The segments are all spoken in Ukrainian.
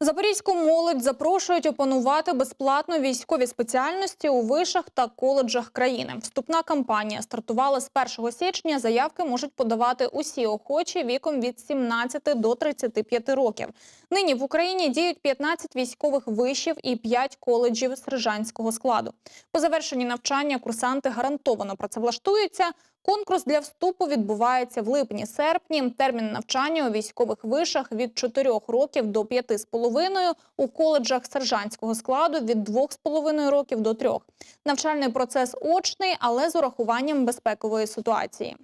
Запорізьку молодь запрошують опанувати безплатно військові спеціальності у вишах та коледжах країни. Вступна кампанія стартувала з 1 січня. Заявки можуть подавати усі охочі віком від 17 до 35 років. Нині в Україні діють 15 військових вишів і 5 коледжів сержантського складу. По завершенні навчання курсанти гарантовано працевлаштуються. Конкурс для вступу відбувається в липні-серпні. Термін навчання у військових вишах від 4 років до 5,5, у коледжах сержантського складу від 2,5 років до 3. Навчальний процес очний, але з урахуванням безпекової ситуації.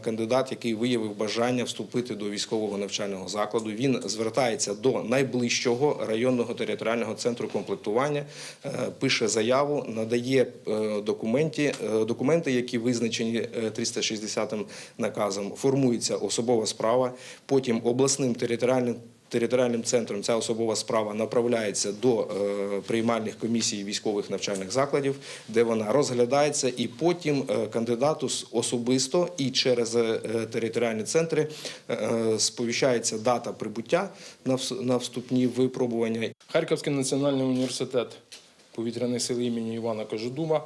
Кандидат, який виявив бажання вступити до військового навчального закладу, він звертається до найближчого районного територіального центру комплектування, е, пише заяву, надає е, документи, е, документи, які визначені е, 360 наказом. Формується особова справа, потім обласним територіальним. Територіальним центром. Ця особова справа направляється до е, приймальних комісій військових навчальних закладів, де вона розглядається, і потім е, кандидату особисто і через е, територіальні центри сповіщається дата прибуття на вступні випробування. Харківський національний університет повітряних сил імені Івана Кожедуба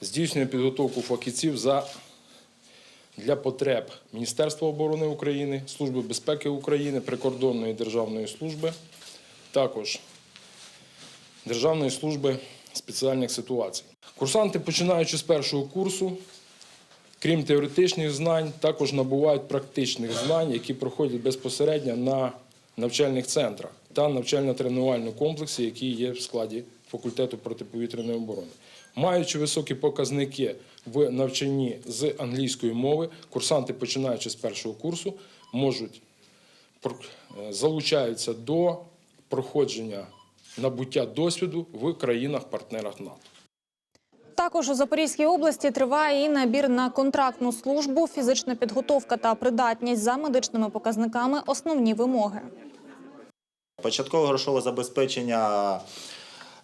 здійснює підготовку фахівців за, для потреб Міністерства оборони України, Служби безпеки України, Прикордонної державної служби, також Державної служби спеціальних ситуацій. Курсанти, починаючи з першого курсу, крім теоретичних знань, також набувають практичних знань, які проходять безпосередньо на навчальних центрах та навчально-тренувальному комплексі, який є в складі факультету протиповітряної оборони. Маючи високі показники в навчанні з англійської мови, курсанти, починаючи з першого курсу, можуть е, залучаються до проходження набуття досвіду в країнах-партнерах НАТО. Також у Запорізькій області триває і набір на контрактну службу, фізична підготовка та придатність за медичними показниками – основні вимоги. Початкове грошове забезпечення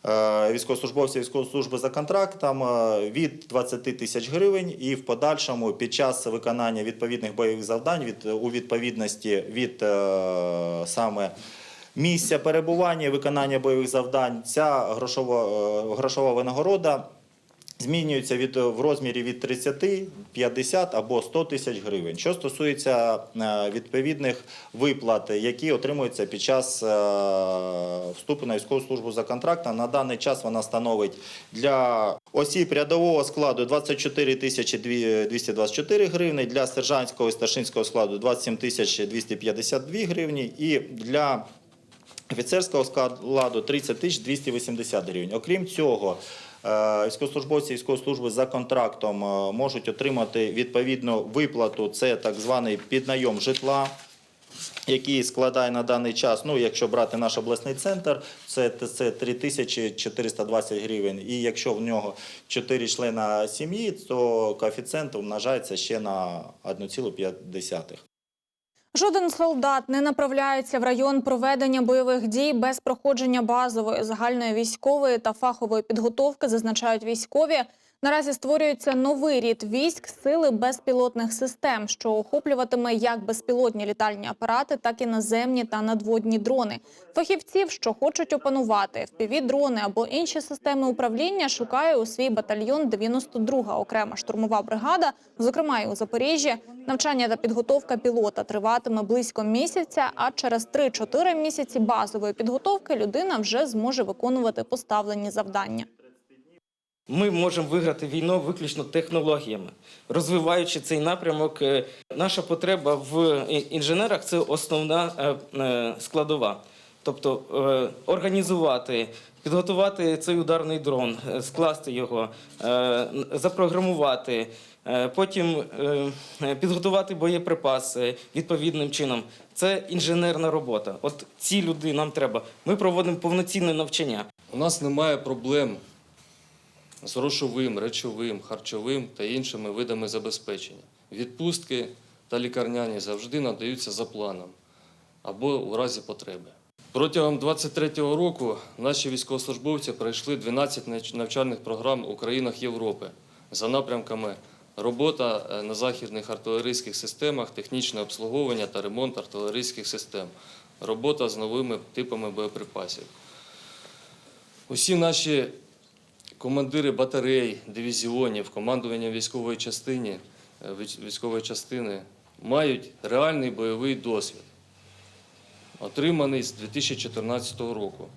е, військовослужбовців військової служби за контрактом е, від 20 тисяч гривень і в подальшому під час виконання відповідних бойових завдань від, у відповідності від е, саме місця перебування і виконання бойових завдань ця грошова, грошова винагорода змінюється від в розмірі від 30, 50 або 100 тисяч гривень. Що стосується е, відповідних виплат, які отримуються під час е, вступу на військову службу за контрактом, на даний час вона становить для осіб рядового складу 24 тисячі 224 гривні, для сержантського і старшинського складу 27 тисяч 252 гривні і для офіцерського складу 30 тисяч 280 гривень. Окрім цього, військовослужбовці військової служби за контрактом е, можуть отримати відповідну виплату. Це так званий піднайом житла. Який складає на даний час, ну якщо брати наш обласний центр, це, це 3420 гривень. І якщо в нього 4 члена сім'ї, то коефіцієнт умножається ще на 1,5. Жоден солдат не направляється в район проведення бойових дій без проходження базової загальної військової та фахової підготовки, зазначають військові. Наразі створюється новий рід військ сили безпілотних систем, що охоплюватиме як безпілотні літальні апарати, так і наземні та надводні дрони. Фахівців, що хочуть опанувати FPV-дрони або інші системи управління, шукає у свій батальйон 92-га окрема штурмова бригада, зокрема і у Запоріжжі. Навчання та підготовка пілота триватиме близько місяця, а через 3-4 місяці базової підготовки людина вже зможе виконувати поставлені завдання. Ми можемо виграти війну виключно технологіями. Розвиваючи цей напрямок, е, наша потреба в інженерах це основна е, е, складова. Тобто організувати, підготувати цей ударний дрон, скласти його, запрограмувати, потім підготувати боєприпаси відповідним чином. Це інженерна робота. От ці люди нам треба. Ми проводимо повноцінне навчання. У нас немає проблем з грошовим, речовим, харчовим та іншими видами забезпечення. Відпустки та лікарняні завжди надаються за планом або у разі потреби. Протягом 23-го року наші військовослужбовці пройшли 12 навчальних програм у країнах Європи за напрямками робота е, на західних артилерійських системах, технічне обслуговування та ремонт артилерійських систем, робота з новими типами боєприпасів. Усі наші командири батарей, дивізіонів, командування військової частини, е, військової частини мають реальний бойовий досвід, отриманий з 2014 року.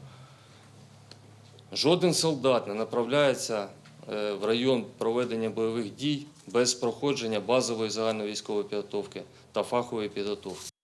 Жоден солдат не направляється е, в район проведення бойових дій без проходження базової загальновійськової підготовки та фахової підготовки.